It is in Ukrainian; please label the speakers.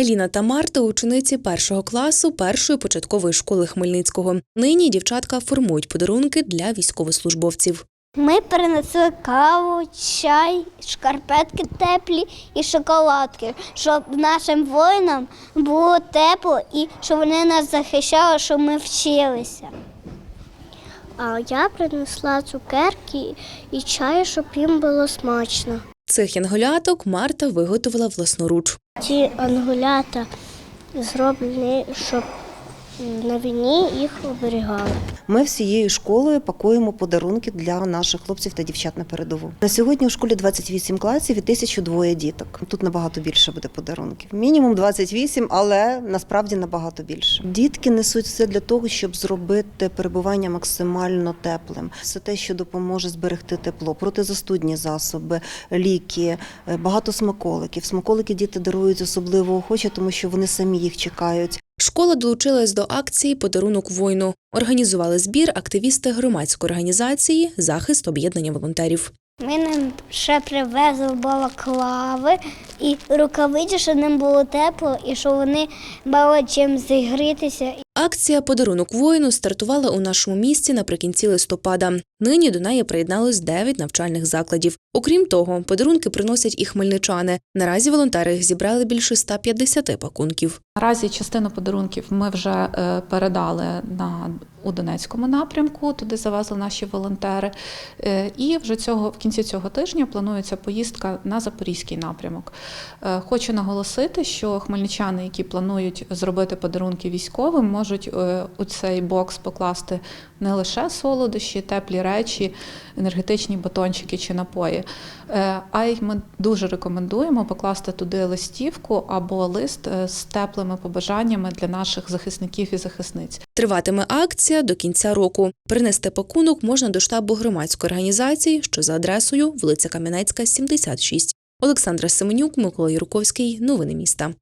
Speaker 1: Еліна та Марта учениці першого класу першої початкової школи Хмельницького. Нині дівчатка формують подарунки для військовослужбовців.
Speaker 2: Ми принесли каву, чай, шкарпетки теплі і шоколадки, щоб нашим воїнам було тепло і щоб вони нас захищали, щоб ми вчилися. А я принесла цукерки і чай, щоб їм було смачно.
Speaker 1: Цих янголяток Марта виготовила власноруч.
Speaker 2: Ці ангулята зроблені, щоб на війні їх оберігали.
Speaker 3: Ми всією школою пакуємо подарунки для наших хлопців та дівчат на передову. На сьогодні у школі 28 класів і 1002 діток. Тут набагато більше буде подарунків. Мінімум 28, але насправді набагато більше. Дітки несуть все для того, щоб зробити перебування максимально теплим. Все те, що допоможе зберегти тепло, протизастудні засоби, ліки, е, багато смаколиків. Смаколики діти дарують особливо охоче, тому що вони самі їх чекають.
Speaker 1: Школа долучилась до акції Подарунок воїну. Організували збір активісти громадської організації Захист об'єднання волонтерів.
Speaker 2: Ми нам ще привезли балаклави і рукавиці, щоб ним було тепло, і щоб вони мали чим зігрітися.
Speaker 1: Акція Подарунок воїну стартувала у нашому місті наприкінці листопада. Нині до неї приєдналось 9 навчальних закладів. Окрім того, подарунки приносять і хмельничани. Наразі волонтери зібрали більше 150 пакунків.
Speaker 4: Наразі частину подарунків ми вже е, передали на у Донецькому напрямку. Туди завезли наші волонтери. Е, І вже цього в кінці цього тижня планується поїздка на Запорізький напрямок. Е, Хочу наголосити, що хмельничани, які планують зробити подарунки військовим, можуть у цей бокс покласти не лише солодощі, теплі речі, енергетичні батончики чи напої. Е, А й ми дуже рекомендуємо покласти туди листівку або лист е, з теплими побажаннями для наших захисників і захисниць.
Speaker 1: Триватиме акція до кінця року. Принести пакунок можна до штабу громадської організації, що за адресою вулиця Кам'янецька, 76. Олександра Семенюк, Микола Юрковський. Новини міста.